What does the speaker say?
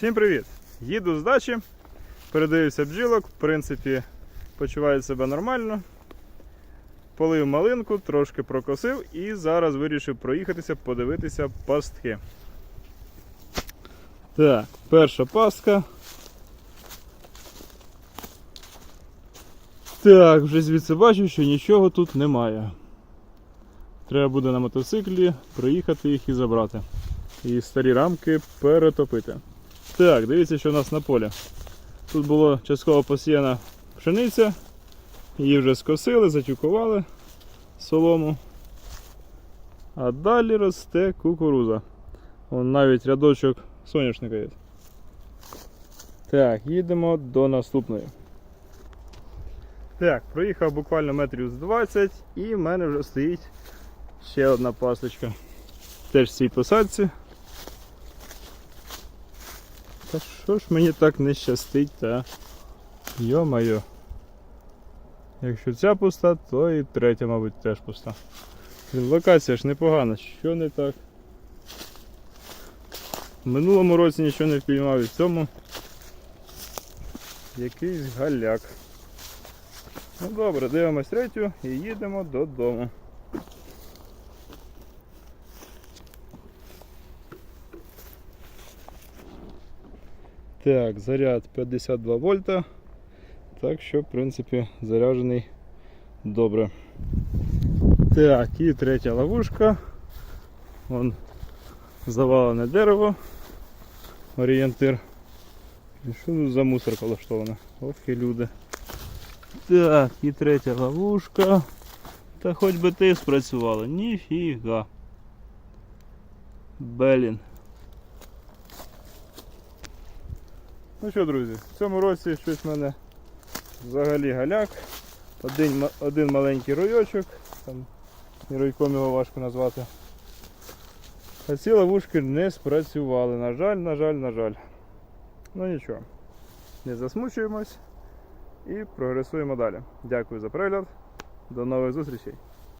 Всім привіт! Їду з дачі, передивився бджілок, в принципі, почуваю себе нормально. Полив малинку, трошки прокосив і зараз вирішив проїхатися, подивитися пастки. Так, перша пастка. Так, вже звідси бачу, що нічого тут немає. Треба буде на мотоциклі проїхати їх і забрати. І старі рамки перетопити. Так, дивіться, що у нас на полі. Тут було частково посіяна пшениця, її вже скосили, затюкували солому. А далі росте кукуруза. Вон навіть рядочок соняшника є. Так, їдемо до наступної. Так, проїхав буквально метрів з 20 і в мене вже стоїть ще одна пасочка. Теж в цій посадці. Та що ж мені так не щастить, та? Йо-моє. Якщо ця пуста, то і третя, мабуть, теж пуста. Локація ж непогана, що не так? В минулому році нічого не впіймав і в цьому якийсь галяк. Ну добре, дивимось третю і їдемо додому. Так, заряд 52 вольта. Так що, в принципі, заряджений добре. Так, і третя ловушка. Вон завалене дерево. Орієнтир. І що тут за мусорка влаштована? Ох і люди. Так, і третя ловушка. Та хоч би ти спрацювала. Ніфіга. Блін. Ну що, друзі, в цьому році щось в мене взагалі галяк. Один, один маленький ройочок, там і ройком його важко назвати. А ці ловушки не спрацювали. На жаль, на жаль, на жаль. Ну нічого. Не засмучуємось і прогресуємо далі. Дякую за перегляд. До нових зустрічей.